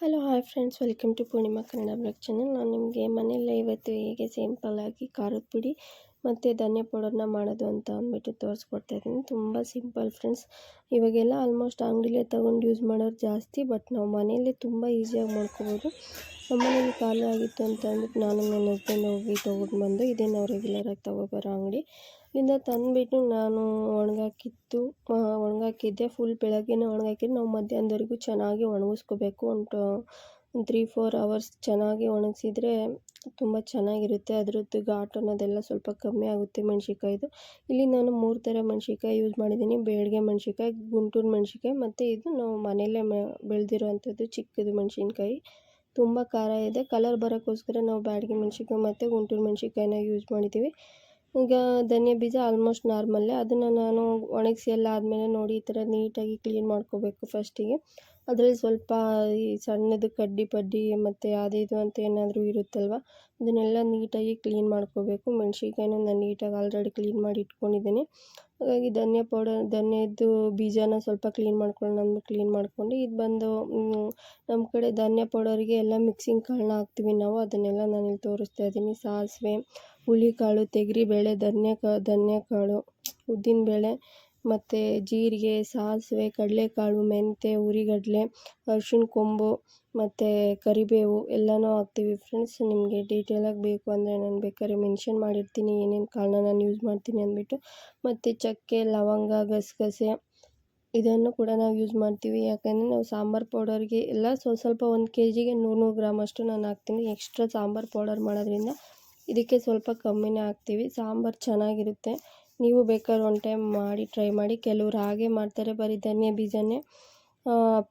Hello hi friends welcome to Poornima Kannada blog channel ನಾನು ನಿಮಗೆ ಮನೆಯಲ್ಲೇ ಇವತ್ತು ಹೇಗೆ ಸಿಂಪಲ್ಲಾಗಿ ಖಾರದ ಪುಡಿ ಮತ್ತು ಧನ್ಯ ಪೌಡರ್ನ ಮಾಡೋದು ಅಂತ ಅಂದ್ಬಿಟ್ಟು ತೋರಿಸ್ಕೊಡ್ತಾ ಇದ್ದೀನಿ. ತುಂಬ ಸಿಂಪಲ್ ಫ್ರೆಂಡ್ಸ್ ಇವಾಗೆಲ್ಲ ಆಲ್ಮೋಸ್ಟ್ ಅಂಗಡಿಲೇ ತೊಗೊಂಡು ಯೂಸ್ ಮಾಡೋರು ಜಾಸ್ತಿ ಬಟ್ ನಾವು ಮನೆಯಲ್ಲೇ ತುಂಬ ಈಸಿಯಾಗಿ ಮಾಡ್ಕೋಬೋದು. ನಮ್ಮನೇಲಿ ಖಾಲಿ ಆಗಿತ್ತು ಅಂತ ಅಂದ್ಬಿಟ್ಟು ನಾನು ನನ್ನ ಹಸ್ಬೆಂಡ್ ಹೋಗಿ ತೊಗೊಂಡು ಬಂದು, ಇದೇ ನಾವು ರೆಗ್ಯುಲರಾಗಿ ತೊಗೊಬರೋ ಅಂಗಡಿ. ಇಲ್ಲಿಂದ ತಂದುಬಿಟ್ಟು ನಾನು ಒಣಗಾಕಿತ್ತು ಒಣಗಾಕಿದ್ದೆ. ಫುಲ್ ಬೆಳಗ್ಗೆನೇ ಒಣಗಾಕಿದ್ದು. ನಾವು ಮಧ್ಯಾಹ್ನದವರೆಗೂ ಚೆನ್ನಾಗಿ ಒಣಗಿಸ್ಕೋಬೇಕು ಒಂದು ಒಂದು ತ್ರೀ ಫೋರ್ ಅವರ್ಸ್ ಚೆನ್ನಾಗಿ ಒಣಗಿಸಿದ್ರೆ ತುಂಬ ಚೆನ್ನಾಗಿರುತ್ತೆ. ಅದರದ್ದು ಘಾಟ್ ಅನ್ನೋದೆಲ್ಲ ಸ್ವಲ್ಪ ಕಮ್ಮಿ ಆಗುತ್ತೆ ಮೆಣ್ಸಿನ್ಕಾಯ್ದು. ಇಲ್ಲಿ ನಾನು ಮೂರು ಥರ ಮೆಣ್ಸಿನ್ಕಾಯಿ ಯೂಸ್ ಮಾಡಿದ್ದೀನಿ. ಬೇಡಿಗೆ ಮೆಣ್ಸಿನ್ಕಾಯಿ, ಗುಂಟೂರು ಮೆಣ್ಸಿನ್ಕಾಯಿ ಮತ್ತು ಇದು ನಾವು ಮನೆಯಲ್ಲೇ ಮೆ, ಬೆಳೆದಿರೋವಂಥದ್ದು ಚಿಕ್ಕದು ಮೆಣ್ಸಿನ್ಕಾಯಿ. ತುಂಬ ಖಾರ ಇದೆ. ಕಲರ್ ಬರೋಕ್ಕೋಸ್ಕರ ನಾವು ಬ್ಯಾಡಗಿ ಮೆಣ್ಸಿನ್ಕಾಯಿ ಮತ್ತು ಗುಂಟೂರು ಮೆಣ್ಸಿನ್ಕಾಯಿನ ಯೂಸ್ ಮಾಡಿದ್ದೀವಿ. ಈಗ ಧನಿಯಾ ಬೀಜ ಆಲ್ಮೋಸ್ಟ್ ನಾರ್ಮಲ್ಲೇ ಅದನ್ನು ನಾನು ಒಣಗಿಸಿ ಎಲ್ಲ ಆದಮೇಲೆ ನೋಡಿ ಈ ಥರ ನೀಟಾಗಿ ಕ್ಲೀನ್ ಮಾಡ್ಕೋಬೇಕು ಫಸ್ಟಿಗೆ ಅದರಲ್ಲಿ ಸ್ವಲ್ಪ ಈ ಸಣ್ಣದು ಕಡ್ಡಿ ಪಡ್ಡಿ ಮತ್ತು ಅದು ಇದು ಅಂತ ಏನಾದರೂ ಇರುತ್ತಲ್ವ? ಅದನ್ನೆಲ್ಲ ನೀಟಾಗಿ ಕ್ಲೀನ್ ಮಾಡ್ಕೋಬೇಕು. ಮೆಣ್ಸಿನ್ಕಾಯಿನ ನಾನು ನೀಟಾಗಿ ಆಲ್ರೆಡಿ ಕ್ಲೀನ್ ಮಾಡಿ ಇಟ್ಕೊಂಡಿದ್ದೀನಿ. ಹಾಗಾಗಿ ಧನಿಯಾ ಪೌಡರ್ ಧನಿಯದ್ದು ಬೀಜನ ಸ್ವಲ್ಪ ಕ್ಲೀನ್ ಮಾಡ್ಕೊಳ್ಳೋಣ ಅಂದ್ಬಿಟ್ಟು ಕ್ಲೀನ್ ಮಾಡ್ಕೊಂಡು ಇದು ಬಂದು ನಮ್ಮ ಕಡೆ ಧನಿಯಾ ಪೌಡರಿಗೆ ಎಲ್ಲ ಮಿಕ್ಸಿಂಗ್ ಕಾಳನ್ನ ಹಾಕ್ತೀವಿ ನಾವು. ಅದನ್ನೆಲ್ಲ ನಾನಿಲ್ಲಿ ತೋರಿಸ್ತಾ ಇದ್ದೀನಿ. ಸಾಸಿವೆ, ಹುಳಿಕಾಳು ಬೇಳೆ ಧನ್ಯ ಕಾ ಉದ್ದಿನ ಉದ್ದಿನಬೇಳೆ ಮತ್ತು ಜೀರಿಗೆ, ಸಾಸಿವೆ, ಕಡಲೆಕಾಳು, ಮೆಂತ್ಯ ಹುರಿಗಡಲೆ ಅರ್ಶಿಣ ಕೊಂಬು ಮತ್ತು ಕರಿಬೇವು ಎಲ್ಲನೂ ಹಾಕ್ತೀವಿ. ಫ್ರೆಂಡ್ಸ್ ನಿಮಗೆ ಡೀಟೇಲಾಗಿ ಬೇಕು ಅಂದರೆ ನಾನು ಬೇಕಾದ್ರೆ ಮೆನ್ಷನ್ ಮಾಡಿರ್ತೀನಿ. ಏನೇನು ಕಾಳನ್ನ ನಾನು ಯೂಸ್ ಮಾಡ್ತೀನಿ ಅಂದ್ಬಿಟ್ಟು. ಮತ್ತು ಚಕ್ಕೆ, ಲವಂಗ, ಗಸಗಸೆ ಇದನ್ನು ಕೂಡ ನಾವು ಯೂಸ್ ಮಾಡ್ತೀವಿ. ಯಾಕಂದರೆ ನಾವು ಸಾಂಬಾರು ಪೌಡರ್ಗೆ ಎಲ್ಲ ಸ್ವಲ್ಪ ಸ್ವಲ್ಪ ಒಂದು ಕೆ ಜಿಗೆ ನೂರು ನೂರು ಗ್ರಾಮ್ ಅಷ್ಟು ನಾನು ಹಾಕ್ತೀನಿ. ಎಕ್ಸ್ಟ್ರಾ ಸಾಂಬಾರು ಪೌಡರ್ ಮಾಡೋದ್ರಿಂದ ಇದಕ್ಕೆ ಸ್ವಲ್ಪ ಕಮ್ಮಿನೇ ಹಾಕ್ತೀವಿ. ಸಾಂಬಾರು ಚೆನ್ನಾಗಿರುತ್ತೆ. ನೀವು ಬೇಕಾದ್ರೆ ಒನ್ ಟೈಮ್ ಮಾಡಿ ಟ್ರೈ ಮಾಡಿ. ಕೆಲವ್ರು ಹಾಗೆ ಮಾಡ್ತಾರೆ ಬರೀ ಧನಿಯಾ ಬೀಜನೇ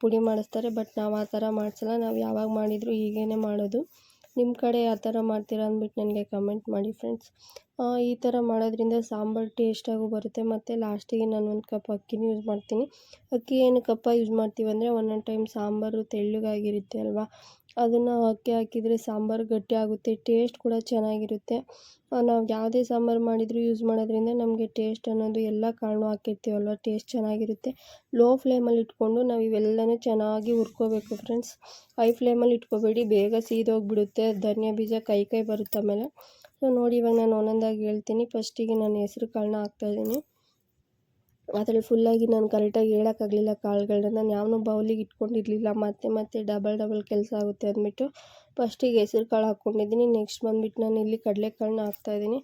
ಪುಡಿ ಮಾಡಿಸ್ತಾರೆ. ಬಟ್ ನಾವು ಆ ಥರ ಮಾಡಿಸಲ್ಲ. ನಾವು ಯಾವಾಗ ಮಾಡಿದರೂ ಹೀಗೇ ಮಾಡೋದು. ನಿಮ್ಮ ಕಡೆ ಆ ಥರ ಮಾಡ್ತೀರಾ ಅಂದ್ಬಿಟ್ಟು ನನಗೆ ಕಮೆಂಟ್ ಮಾಡಿ ಫ್ರೆಂಡ್ಸ್ ಈ ಥರ ಮಾಡೋದ್ರಿಂದ ಸಾಂಬಾರು ಟೇಸ್ಟಾಗೂ ಬರುತ್ತೆ. ಮತ್ತು ಲಾಸ್ಟಿಗೆ ನಾನು ಒಂದು ಕಪ್ ಅಕ್ಕಿನೂ ಯೂಸ್ ಮಾಡ್ತೀನಿ. ಅಕ್ಕಿ ಏನು ಕಪ್ಪ ಯೂಸ್ ಮಾಡ್ತೀವಿ ಅಂದರೆ ಒಂದೊಂದು ಟೈಮ್ ಸಾಂಬಾರು ತೆಳ್ಳಗಾಗಿರುತ್ತೆ ಅಲ್ವಾ? ಅದನ್ನು ಅಕ್ಕಿ ಹಾಕಿದರೆ ಸಾಂಬಾರು ಗಟ್ಟಿ ಆಗುತ್ತೆ ಟೇಸ್ಟ್ ಕೂಡ ಚೆನ್ನಾಗಿರುತ್ತೆ. ನಾವು ಯಾವುದೇ ಸಾಂಬಾರು ಮಾಡಿದರೂ ಯೂಸ್ ಮಾಡೋದ್ರಿಂದ ನಮಗೆ ಟೇಸ್ಟ್ ಅನ್ನೋದು ಎಲ್ಲ ಕಾರಣ ಹಾಕಿರ್ತೀವಲ್ವ ಟೇಸ್ಟ್ ಚೆನ್ನಾಗಿರುತ್ತೆ. ಲೋ ಫ್ಲೇಮಲ್ಲಿ ಇಟ್ಕೊಂಡು ನಾವು ಇವೆಲ್ಲನೂ ಚೆನ್ನಾಗಿ ಹುರ್ಕೋಬೇಕು ಫ್ರೆಂಡ್ಸ್ ಹೈ ಫ್ಲೇಮಲ್ಲಿ ಇಟ್ಕೋಬೇಡಿ, ಬೇಗ ಸೀದೋಗಿಬಿಡುತ್ತೆ, ಧನಿಯಾ ಬೀಜ ಕೈ ಕೈ ಬರುತ್ತೆ ಆಮೇಲೆ. ಸೊ ನೋಡಿ ಇವಾಗ ನಾನು ಒಂದೊಂದಾಗಿ ಹೇಳ್ತೀನಿ. ಫಸ್ಟಿಗೆ ನಾನು ಹೆಸ್ರು ಕಾಳನ್ನ ಹಾಕ್ತಾಯಿದ್ದೀನಿ ಅದ್ರಲ್ಲಿ ಫುಲ್ಲಾಗಿ ನಾನು ಕರೆಕ್ಟಾಗಿ ಹೇಳೋಕ್ಕಾಗಲಿಲ್ಲ ಕಾಳುಗಳನ್ನ ನಾನು ಯಾವನೂ ಬೌಲಿಗೆ ಇಟ್ಕೊಂಡಿರಲಿಲ್ಲ. ಮತ್ತೆ ಮತ್ತೆ ಡಬಲ್ ಡಬಲ್ ಕೆಲಸ ಆಗುತ್ತೆ ಅಂದ್ಬಿಟ್ಟು ಫಸ್ಟಿಗೆ ಹೆಸ್ರು ಕಾಳು ಹಾಕ್ಕೊಂಡಿದ್ದೀನಿ ನೆಕ್ಸ್ಟ್ ಬಂದ್ಬಿಟ್ಟು ನಾನು ಇಲ್ಲಿ ಕಡಲೆಕಾಳನ್ನ ಹಾಕ್ತಾಯಿದ್ದೀನಿ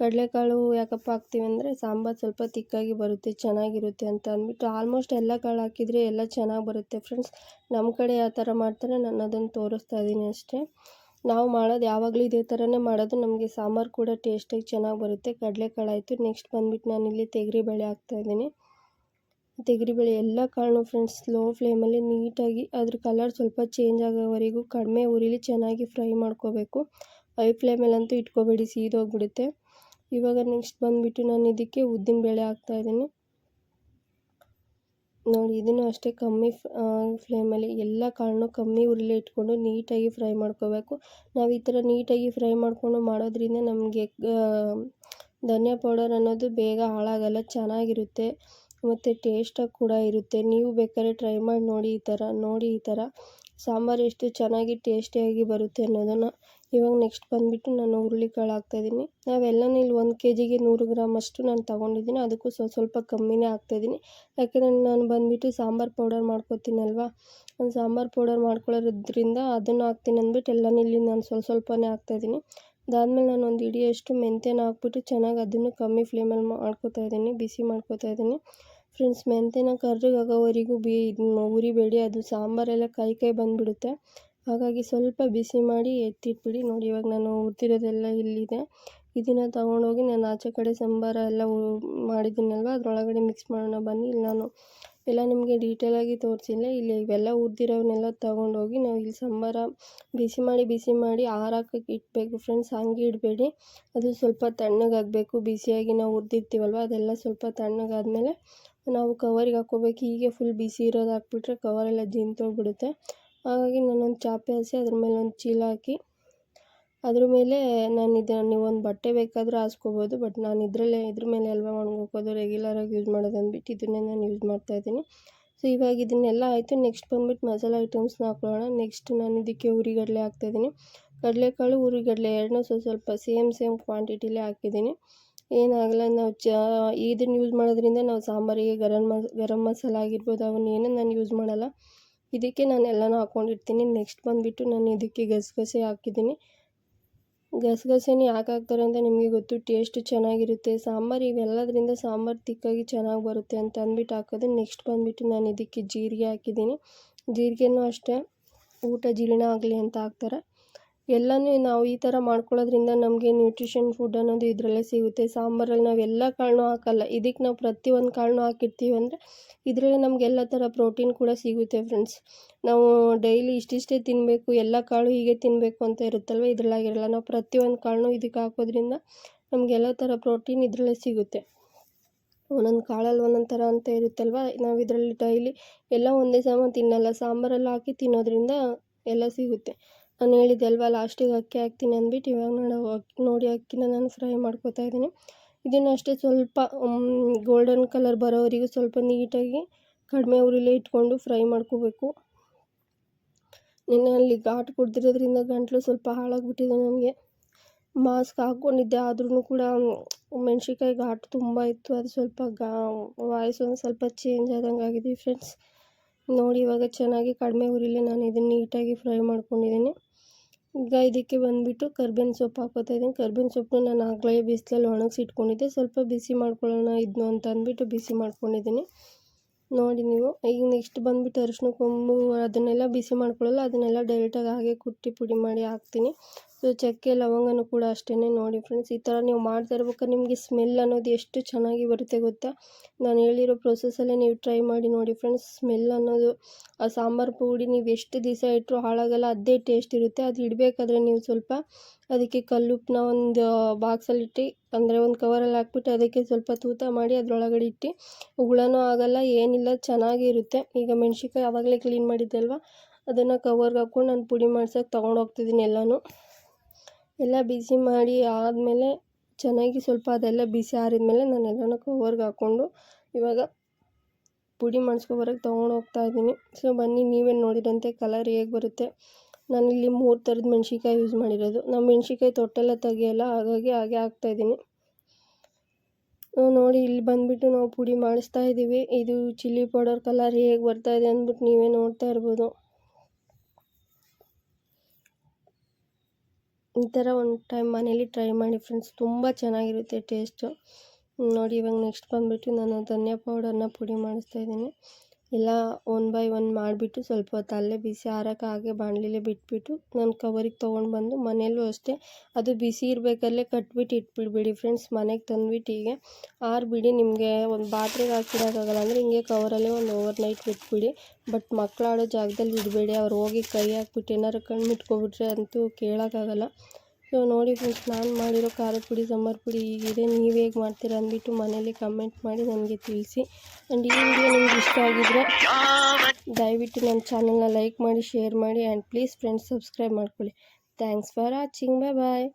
ಕಡಲೆಕಾಳು ಯಾಕಪ್ಪ ಹಾಕ್ತೀವಿ ಅಂದರೆ ಸಾಂಬಾರು ಸ್ವಲ್ಪ ತಿಕ್ಕಾಗಿ ಬರುತ್ತೆ, ಚೆನ್ನಾಗಿರುತ್ತೆ ಅಂತ ಅಂದ್ಬಿಟ್ಟು ಆಲ್ಮೋಸ್ಟ್ ಎಲ್ಲ ಕಾಳು ಹಾಕಿದರೆ ಎಲ್ಲ ಚೆನ್ನಾಗಿ ಬರುತ್ತೆ ಫ್ರೆಂಡ್ಸ್ ನಮ್ಮ ಕಡೆ ಯಾವ ಥರ ಮಾಡ್ತಾರೆ ನಾನು ಅದನ್ನು ತೋರಿಸ್ತಾ ಇದ್ದೀನಿ ಅಷ್ಟೇ. ನಾವು ಮಾಡೋದು ಯಾವಾಗಲೂ ಇದೇ ಥರನೇ ಮಾಡೋದು. ನಮಗೆ ಸಾಂಬಾರು ಕೂಡ ಟೇಸ್ಟಾಗಿ ಚೆನ್ನಾಗಿ ಬರುತ್ತೆ. ಕಡಲೆಕಾಳು ಆಯಿತು. ನೆಕ್ಸ್ಟ್ ಬಂದುಬಿಟ್ಟು ನಾನಿಲ್ಲಿ ತೆಗರಿಬೇಳೆ ಹಾಕ್ತಾಯಿದ್ದೀನಿ ತೆಗರಿಬೇಳೆ ಎಲ್ಲ ಕಾಳನ್ನು ಫ್ರೆಂಡ್ಸ್ ಸ್ಲೋ ಫ್ಲೇಮಲ್ಲಿ ನೀಟಾಗಿ ಅದ್ರ ಕಲರ್ ಸ್ವಲ್ಪ ಚೇಂಜ್ ಆಗೋವರೆಗೂ ಕಡಿಮೆ ಉರಿಲಿ ಚೆನ್ನಾಗಿ ಫ್ರೈ ಮಾಡ್ಕೋಬೇಕು. ಹೈ ಫ್ಲೇಮಲ್ಲಂತೂ ಇಟ್ಕೋಬೇಡಿ, ಸೀದೋಗ್ಬಿಡುತ್ತೆ. ಇವಾಗ ನೆಕ್ಸ್ಟ್ ಬಂದುಬಿಟ್ಟು ನಾನು ಇದಕ್ಕೆ ಉದ್ದಿನ ಉದ್ದಿನಬೇಳೆ ಹಾಕ್ತಾಯಿದ್ದೀನಿ ನೋಡಿ, ಇದನ್ನು ಅಷ್ಟೇ ಕಮ್ಮಿ ಫ್ಲೇಮಲ್ಲಿ ಎಲ್ಲ ಕಾಳನ್ನು ಕಮ್ಮಿ ಉರಿಲಿ ಇಟ್ಕೊಂಡು ನೀಟಾಗಿ ಫ್ರೈ ಮಾಡ್ಕೋಬೇಕು. ನಾವು ಈ ಥರ ನೀಟಾಗಿ ಫ್ರೈ ಮಾಡಿಕೊಂಡು ಮಾಡೋದ್ರಿಂದ ನಮಗೆ ಧನಿಯಾ ಪೌಡರ್ ಅನ್ನೋದು ಬೇಗ ಹಾಳಾಗಲ್ಲ, ಚೆನ್ನಾಗಿರುತ್ತೆ ಮತ್ತು ಟೇಸ್ಟಾಗಿ ಕೂಡ ಇರುತ್ತೆ. ನೀವು ಬೇಕಾದ್ರೆ ಟ್ರೈ ಮಾಡಿ ನೋಡಿ ಈ ಥರ, ನೋಡಿ ಈ ಥರ. ಸಾಂಬಾರು ಎಷ್ಟು ಚೆನ್ನಾಗಿ ಟೇಸ್ಟಿಯಾಗಿ ಬರುತ್ತೆ ಅನ್ನೋದನ್ನು ಇವಾಗ ನೆಕ್ಸ್ಟ್ ಬಂದುಬಿಟ್ಟು ನಾನು ಹುರುಳಿಕಾಳು ಹಾಕ್ತಾಯಿದ್ದೀನಿ ನಾವೆಲ್ಲನೂ ಇಲ್ಲಿ ಒಂದು ಕೆ ಜಿಗೆ ನೂರು ಗ್ರಾಮ್ ಅಷ್ಟು ನಾನು ತೊಗೊಂಡಿದ್ದೀನಿ. ಅದಕ್ಕೂ ಸ್ವಲ್ಪ ಸ್ವಲ್ಪ ಕಮ್ಮಿನೇ ಹಾಕ್ತಾಯಿದ್ದೀನಿ ಯಾಕೆಂದರೆ ನಾನು ಬಂದುಬಿಟ್ಟು ಸಾಂಬಾರು ಪೌಡರ್ ಮಾಡ್ಕೊತೀನಲ್ವ? ನಾನು ಸಾಂಬಾರು ಪೌಡರ್ ಮಾಡ್ಕೊಳ್ಳೋದ್ರಿಂದ ಅದನ್ನು ಹಾಕ್ತೀನಿ ಅಂದ್ಬಿಟ್ಟು ಎಲ್ಲನೂ ಇಲ್ಲಿ ನಾನು ಸ್ವಲ್ಪ ಸ್ವಲ್ಪನೇ ಹಾಕ್ತಾಯಿದ್ದೀನಿ ಅದಾದಮೇಲೆ ನಾನು ಒಂದು ಹಿಡಿಯಷ್ಟು ಮೆಂತ್ಯನ ಹಾಕ್ಬಿಟ್ಟು ಚೆನ್ನಾಗಿ ಅದನ್ನು ಕಮ್ಮಿ ಫ್ಲೇಮಲ್ಲಿ ಮಾಡ್ಕೊತಾ ಇದ್ದೀನಿ, ಬಿಸಿ ಮಾಡ್ಕೊತಾ ಇದ್ದೀನಿ. ಫ್ರೆಂಡ್ಸ್ ಮೆಂತ್ಯನ ಕರ್ರಗಾಗೋವರೆಗೂ ಬಿ ಉರಿಬೇಡಿ ಅದು ಸಾಂಬಾರೆಲ್ಲ ಕೈ ಕೈ ಬಂದುಬಿಡುತ್ತೆ. ಹಾಗಾಗಿ ಸ್ವಲ್ಪ ಬಿಸಿ ಮಾಡಿ ಎತ್ತಿಟ್ಬಿಡಿ. ನೋಡಿ, ಇವಾಗ ನಾನು ಹುರ್ದಿರೋದೆಲ್ಲ ಇಲ್ಲಿದೆ. ಇದನ್ನು ತೊಗೊಂಡೋಗಿ ನಾನು ಆಚೆ ಕಡೆ ಸಾಂಬಾರ ಎಲ್ಲ ಮಾಡಿದ್ದೀನಲ್ವ? ಅದರೊಳಗಡೆ ಮಿಕ್ಸ್ ಮಾಡೋಣ, ಬನ್ನಿ. ಇಲ್ಲಿ, ನಾನು ಎಲ್ಲ ನಿಮಗೆ ಡೀಟೇಲಾಗಿ ತೋರಿಸಿಲ್ಲ ಇಲ್ಲಿ ಇವೆಲ್ಲ ಹುರ್ದಿರೋವನ್ನೆಲ್ಲ ತೊಗೊಂಡೋಗಿ ನಾವು ಇಲ್ಲಿ ಸಾಂಬಾರ ಬಿಸಿ ಮಾಡಿ ಬಿಸಿ ಮಾಡಿ ಆರಾಕಕ್ಕೆ ಇಡಬೇಕು. ಫ್ರೆಂಡ್ಸ್, ಹಂಗೆ ಇಡಬೇಡಿ. ಅದು ಸ್ವಲ್ಪ ತಣ್ಣಗಾಗಬೇಕು. ಬಿಸಿಯಾಗಿ ನಾವು ಹುರಿದಿರ್ತೀವಲ್ವ? ಅದೆಲ್ಲ ಸ್ವಲ್ಪ ತಣ್ಣಗಾದಮೇಲೆ ನಾವು ಕವರಿಗೆ ಹಾಕ್ಕೋಬೇಕು. ಹೀಗೆ ಫುಲ್ ಬಿಸಿ ಇರೋದು ಹಾಕ್ಬಿಟ್ರೆ ಕವರೆಲ್ಲ ಜಿಂತೋಗ್ಬಿಡುತ್ತೆ ಹಾಗಾಗಿ ನಾನೊಂದು ಚಾಪೆ ಹಾಸಿ, ಅದ್ರ ಮೇಲೆ ಒಂದು ಚೀಲ ಹಾಕಿ, ಅದ್ರ ಮೇಲೆ ನಾನು ಇದು ನೀವು ಒಂದು ಬಟ್ಟೆ ಬೇಕಾದರೂ ಹಾಸ್ಕೋಬೋದು ಬಟ್ ನಾನು ಇದರಲ್ಲೇ, ಇದ್ರ ಮೇಲೆ ಅಲ್ವಾ ಒಣಗೋಕೋದು ರೆಗ್ಯುಲರಾಗಿ ಯೂಸ್ ಮಾಡೋದು ಅಂದ್ಬಿಟ್ಟು ಇದನ್ನೇ ನಾನು ಯೂಸ್ ಮಾಡ್ತಾಯಿದ್ದೀನಿ ಸೊ ಇವಾಗ ಇದನ್ನೆಲ್ಲ ಆಯಿತು. ನೆಕ್ಸ್ಟ್ ಬಂದ್ಬಿಟ್ಟು ಮಸಾಲೆ ಐಟಮ್ಸ್ನ ಹಾಕೊಳ್ಳೋಣ ನೆಕ್ಸ್ಟ್ ನಾನು ಇದಕ್ಕೆ ಹುರಿಗಡಲೆ ಹಾಕ್ತಾಯಿದ್ದೀನಿ ಕಡಲೆಕಾಳು ಹುರಿಗಡಲೆ ಎರಡನ್ನೂ ಸ್ವಲ್ಪ ಸ್ವಲ್ಪ ಸೇಮ್ ಸೇಮ್ ಕ್ವಾಂಟಿಟಿಲೇ ಹಾಕಿದ್ದೀನಿ. ಏನಾಗಲ್ಲ, ನಾವು ಚ ಇದನ್ನು ಯೂಸ್ ಮಾಡೋದ್ರಿಂದ ನಾವು ಸಾಂಬಾರಿಗೆ ಗರಂ ಮಸ್, ಗರಂ ಮಸಾಲ ಆಗಿರ್ಬೋದು ಅವನ್ನೇನು ನಾನು ಯೂಸ್ ಮಾಡಲ್ಲ. ಇದಕ್ಕೆ ನಾನು ಎಲ್ಲನೂ ಹಾಕ್ಕೊಂಡಿರ್ತೀನಿ ನೆಕ್ಸ್ಟ್ ಬಂದುಬಿಟ್ಟು ನಾನು ಇದಕ್ಕೆ ಗಸಗಸೆ ಹಾಕಿದ್ದೀನಿ. ಗಸಗಸೆನೇ ಯಾಕೆ ಹಾಕ್ತಾರೆ ಅಂತ ನಿಮಗೆ ಗೊತ್ತು. ಟೇಸ್ಟ್ ಚೆನ್ನಾಗಿರುತ್ತೆ. ಸಾಂಬಾರು ಇವೆಲ್ಲದರಿಂದ ಸಾಂಬಾರು ತಿಕ್ಕಾಗಿ ಚೆನ್ನಾಗಿ ಬರುತ್ತೆ ಅಂತ ಅಂದ್ಬಿಟ್ಟು ಹಾಕೋದು. ನೆಕ್ಸ್ಟ್ ಬಂದುಬಿಟ್ಟು ನಾನು ಇದಕ್ಕೆ ಜೀರಿಗೆ ಹಾಕಿದ್ದೀನಿ. ಜೀರಿಗೆನೂ ಅಷ್ಟೇ. ಊಟ ಜೀರ್ಣ ಆಗಲಿ ಅಂತ ಹಾಕ್ತಾರೆ. ಎಲ್ಲನೂ ನಾವು ಈ ಥರ ಮಾಡ್ಕೊಳ್ಳೋದ್ರಿಂದ ನಮಗೆ ನ್ಯೂಟ್ರಿಷನ್ ಫುಡ್ ಅನ್ನೋದು ಇದರಲ್ಲೇ ಸಿಗುತ್ತೆ. ಸಾಂಬಾರಲ್ಲಿ ನಾವು ಎಲ್ಲ ಕಾಳನ್ನೂ ಹಾಕಲ್ಲ. ಇದಕ್ಕೆ ನಾವು ಪ್ರತಿಯೊಂದು ಕಾಳನ್ನೂ ಹಾಕಿರ್ತೀವಿ ಅಂದರೆ ಇದರಲ್ಲೇ ನಮ್ಗೆ ಎಲ್ಲ ಥರ ಪ್ರೋಟೀನ್ ಕೂಡ ಸಿಗುತ್ತೆ ಫ್ರೆಂಡ್ಸ್ ನಾವು ಡೈಲಿ ಇಷ್ಟಿಷ್ಟೇ ತಿನ್ನಬೇಕು ಎಲ್ಲ ಕಾಳು ಹೀಗೆ ತಿನ್ನಬೇಕು ಅಂತ ಇರುತ್ತಲ್ವ? ಇದರಲ್ಲಾಗಿರಲ್ಲ. ನಾವು ಪ್ರತಿಯೊಂದು ಕಾಳನ್ನೂ ಇದಕ್ಕೆ ಹಾಕೋದ್ರಿಂದ ನಮ್ಗೆ ಎಲ್ಲ ಥರ ಪ್ರೋಟೀನ್ ಇದರಲ್ಲೇ ಸಿಗುತ್ತೆ. ಒಂದೊಂದು ಕಾಳಲ್ಲಿ ಒಂದೊಂದು ಥರ ಅಂತ ಇರುತ್ತಲ್ವ? ನಾವು ಇದರಲ್ಲಿ ಡೈಲಿ ಎಲ್ಲ ಒಂದೇ ಸಮ ತಿನ್ನಲ್ಲ. ಸಾಂಬಾರಲ್ಲಿ ಹಾಕಿ ತಿನ್ನೋದ್ರಿಂದ ಎಲ್ಲ ಸಿಗುತ್ತೆ. ನಾನು ಹೇಳಿದ್ದೆ ಅಲ್ವಾ ಲಾಸ್ಟಿಗೆ ಅಕ್ಕಿ ಹಾಕ್ತೀನಿ ಅಂದ್ಬಿಟ್ಟು ಇವಾಗ ನಾನು ನೋಡಿ ಅಕ್ಕಿನ ನಾನು ಫ್ರೈ ಮಾಡ್ಕೊತಾ ಇದ್ದೀನಿ. ಇದನ್ನು ಅಷ್ಟೇ ಸ್ವಲ್ಪ ಗೋಲ್ಡನ್ ಕಲರ್ ಬರೋವರೆಗೂ ಸ್ವಲ್ಪ ನೀಟಾಗಿ ಕಡಿಮೆ ಉರಿಲೇ ಇಟ್ಕೊಂಡು ಫ್ರೈ ಮಾಡ್ಕೋಬೇಕು. ನಿನ್ನೆ ಅಲ್ಲಿ ಘಾಟ್ ಕುಡ್ದಿರೋದ್ರಿಂದ ಗಂಟಲು ಸ್ವಲ್ಪ ಹಾಳಾಗಿಬಿಟ್ಟಿದೆ ನನಗೆ. ಮಾಸ್ಕ್ ಹಾಕ್ಕೊಂಡಿದ್ದೆ ಆದ್ರೂ ಕೂಡ ಮೆಣ್ಸಿನ್ಕಾಯಿ ಘಾಟ್ ತುಂಬ ಇತ್ತು, ಅದು ಸ್ವಲ್ಪ ಗಾ ವಾಯ್ಸ್ ಒಂದು ಸ್ವಲ್ಪ ಚೇಂಜ್ ಆದಂಗೆ ಆಗಿದೆ ಫ್ರೆಂಡ್ಸ್ ನೋಡಿ ಇವಾಗ ಚೆನ್ನಾಗಿ ಕಡಿಮೆ ಉರಿಲೇ ನಾನು ಇದನ್ನು ನೀಟಾಗಿ ಫ್ರೈ ಮಾಡ್ಕೊಂಡಿದ್ದೀನಿ. ಈಗ ಇದಕ್ಕೆ ಬಂದುಬಿಟ್ಟು ಕರ್ಬೇವಿನ ಸೊಪ್ಪು ಹಾಕೋತಾ ಇದ್ದೀನಿ. ಕರ್ಬೇವಿನ ಸೊಪ್ಪನ್ನ ನಾನು ಆಗಲೇ ಬಿಸಿಲಲ್ಲಿ ಒಣಗಿಸಿ ಇಟ್ಕೊಂಡಿದ್ದೆ ಸ್ವಲ್ಪ ಬಿಸಿ ಮಾಡ್ಕೊಳ್ಳೋಣ ಇದನ್ನು ಅಂತ ಅಂದ್ಬಿಟ್ಟು ಬಿಸಿ ಮಾಡ್ಕೊಂಡಿದ್ದೀನಿ. ನೋಡಿ ನೀವು, ಈಗ ನೆಕ್ಸ್ಟ್ ಬಂದುಬಿಟ್ಟು ಅರಿಶಿನ ಕೊಂಬು ಅದನ್ನೆಲ್ಲ ಬಿಸಿ ಮಾಡ್ಕೊಳ್ಳಲ್ಲ, ಅದನ್ನೆಲ್ಲ ಡೈರೆಕ್ಟಾಗಿ ಹಾಗೆ ಕುಟ್ಟಿ ಪುಡಿ ಮಾಡಿ ಹಾಕ್ತೀನಿ. ಸೊ ಚಕ್ಕೆ, ಲವಂಗನೂ ಕೂಡ ಅಷ್ಟೇ ನೋಡಿ ಫ್ರೆಂಡ್ಸ್ ಈ ಥರ ನೀವು ಮಾಡ್ತಾ ಇರ್ಬೇಕಾದ್ರೆ ನಿಮಗೆ ಸ್ಮೆಲ್ ಅನ್ನೋದು ಎಷ್ಟು ಚೆನ್ನಾಗಿ ಬರುತ್ತೆ ಗೊತ್ತಾ? ನಾನು ಹೇಳಿರೋ ಪ್ರೊಸೆಸಲ್ಲೇ ನೀವು ಟ್ರೈ ಮಾಡಿ ನೋಡಿ ಫ್ರೆಂಡ್ಸ್ ಸ್ಮೆಲ್ ಅನ್ನೋದು, ಆ ಸಾಂಬಾರು ಪುಡಿ ನೀವು ಎಷ್ಟು ದಿವಸ ಇಟ್ಟರು ಹಾಳಾಗಲ್ಲ, ಅದೇ ಟೇಸ್ಟ್ ಇರುತ್ತೆ. ಅದು ಇಡಬೇಕಾದ್ರೆ ನೀವು ಸ್ವಲ್ಪ ಅದಕ್ಕೆ ಕಲ್ಲುಪ್ಪನ್ನ ಒಂದು ಬಾಕ್ಸಲ್ಲಿಟ್ಟು ಅಂದರೆ ಒಂದು ಕವರಲ್ಲಿ ಹಾಕ್ಬಿಟ್ಟು ಅದಕ್ಕೆ ಸ್ವಲ್ಪ ತೂತ ಮಾಡಿ ಅದರೊಳಗಡೆ ಇಟ್ಟು, ಹುಳನೂ ಆಗಲ್ಲ, ಏನಿಲ್ಲ, ಚೆನ್ನಾಗಿ ಇರುತ್ತೆ. ಈಗ ಮೆಣ್ಸಿನ್ಕಾಯಿ ಆವಾಗಲೇ ಕ್ಲೀನ್ ಮಾಡಿದ್ದೆ ಅಲ್ವಾ? ಅದನ್ನು ಕವರ್ಗೆ ಹಾಕ್ಕೊಂಡು ನಾನು ಪುಡಿ ಮಾಡ್ಸೋಕೆ ತೊಗೊಂಡೋಗ್ತಿದ್ದೀನಿ ಎಲ್ಲನೂ. ಎಲ್ಲ ಬಿಸಿ ಮಾಡಿ ಆದಮೇಲೆ ಚೆನ್ನಾಗಿ ಸ್ವಲ್ಪ ಅದೆಲ್ಲ ಬಿಸಿ ಆರಿದ್ಮೇಲೆ ನಾನು ಎಲ್ಲನೂ ಕವರ್ಗೆ ಹಾಕ್ಕೊಂಡು ಇವಾಗ ಪುಡಿ ಮಾಡಿಸ್ಕೊಬರೋಕೆ ತೊಗೊಂಡು ಹೋಗ್ತಾ ಇದ್ದೀನಿ. ಸೊ ಬನ್ನಿ ನೀವೇ ನೋಡಿದಂತೆ ಕಲರ್ ಹೇಗೆ ಬರುತ್ತೆ? ನಾನಿಲ್ಲಿ ಮೂರು ಥರದ ಮೆಣ್ಸಿನ್ಕಾಯಿ ಯೂಸ್ ಮಾಡಿರೋದು. ನಾವು ಮೆಣ್ಸಿನ್ಕಾಯಿ ತೊಟ್ಟೆಲ್ಲ ತೆಗಿಯಲ್ಲ ಹಾಗಾಗಿ ಹಾಗೆ ಹಾಕ್ತಾಯಿದ್ದೀನಿ ನೋಡಿ, ಇಲ್ಲಿ ಬಂದುಬಿಟ್ಟು ನಾವು ಪುಡಿ ಮಾಡಿಸ್ತಾ ಇದ್ದೀವಿ ಇದು ಚಿಲ್ಲಿ ಪೌಡರ್ ಕಲರ್ ಹೇಗೆ ಬರ್ತಾಯಿದೆ ಅಂದ್ಬಿಟ್ಟು ನೀವೇ ನೋಡ್ತಾ ಇರ್ಬೋದು. ಈ ಥರ ಒಂದು ಟೈಮ್ ಮನೇಲಿ ಟ್ರೈ ಮಾಡಿ ಫ್ರೆಂಡ್ಸ್, ತುಂಬ ಚೆನ್ನಾಗಿರುತ್ತೆ ಟೇಸ್ಟು. ನೋಡಿ ಇವಾಗ ನೆಕ್ಸ್ಟ್ ಬಂದುಬಿಟ್ಟು ನಾನು ಧನಿಯಾ ಪೌಡರನ್ನ ಪುಡಿ ಮಾಡಿಸ್ತಾ ಇದ್ದೀನಿ. ಎಲ್ಲ ಒನ್ ಬೈ ಒನ್ ಮಾಡಿಬಿಟ್ಟು ಸ್ವಲ್ಪ ಹೊತ್ತು ಅಲ್ಲೇ ಬಿಸಿ ಆರೋಕೆ ಹಾಗೆ ಬಾಣಲಿಲೇ ಬಿಟ್ಬಿಟ್ಟು ನಾನು ಕವರಿಗೆ ತೊಗೊಂಡು ಬಂದು ಮನೆಯಲ್ಲೂ ಅಷ್ಟೇ. ಅದು ಬಿಸಿ ಇರಬೇಕಲ್ಲೇ ಕಟ್ಬಿಟ್ಟು ಇಟ್ಬಿಡ್ಬಿಡಿ ಫ್ರೆಂಡ್ಸ್, ಮನೆಗೆ ತಂದ್ಬಿಟ್ಟು ಹೀಗೆ ಆರಿಬಿಡಿ. ನಿಮಗೆ ಒಂದು ಬಾಟ್ರಿಗೆ ಹಾಕಿಡೋಕ್ಕಾಗಲ್ಲ ಅಂದರೆ ಹಿಂಗೆ ಕವರಲ್ಲೇ ಒಂದು ಓವರ್ ನೈಟ್ ಬಿಟ್ಬಿಡಿ. ಬಟ್ ಮಕ್ಳು ಆಡೋ ಜಾಗದಲ್ಲಿ ಇಡಬೇಡಿ. ಅವ್ರು ಹೋಗಿ ಕೈ ಹಾಕ್ಬಿಟ್ಟು ಏನಾರು ಕಣ್ಣು ಮುಟ್ಕೊಬಿಟ್ರೆ ಅಂತೂ ಕೇಳೋಕ್ಕಾಗಲ್ಲ. ಸೊ ನೋಡಿ ಫ್ರೆಂಡ್ಸ್ ನಾನು ಮಾಡಿರೋ ಖಾರದ ಪುಡಿ, ಸಾಂಬಾರು ಪುಡಿ ಹೀಗಿದೆ. ನೀವು ಹೇಗೆ ಮಾಡ್ತೀರಾ ಅಂದ್ಬಿಟ್ಟು ಮನೇಲಿ ಕಮೆಂಟ್ ಮಾಡಿ ನನಗೆ ತಿಳಿಸಿ. ಆ್ಯಂಡ್ ಈ ವಿಡಿಯೋ ನಿಮ್ಗೆ ಇಷ್ಟ ಆಗಿದ್ರೆ ದಯವಿಟ್ಟು ನನ್ನ ಚಾನಲ್ನ ಲೈಕ್ ಮಾಡಿ ಶೇರ್ ಮಾಡಿ ಆ್ಯಂಡ್ ಪ್ಲೀಸ್ ಫ್ರೆಂಡ್ಸ್ ಸಬ್ಸ್ಕ್ರೈಬ್ ಮಾಡ್ಕೊಳ್ಳಿ. Thanks for watching bye bye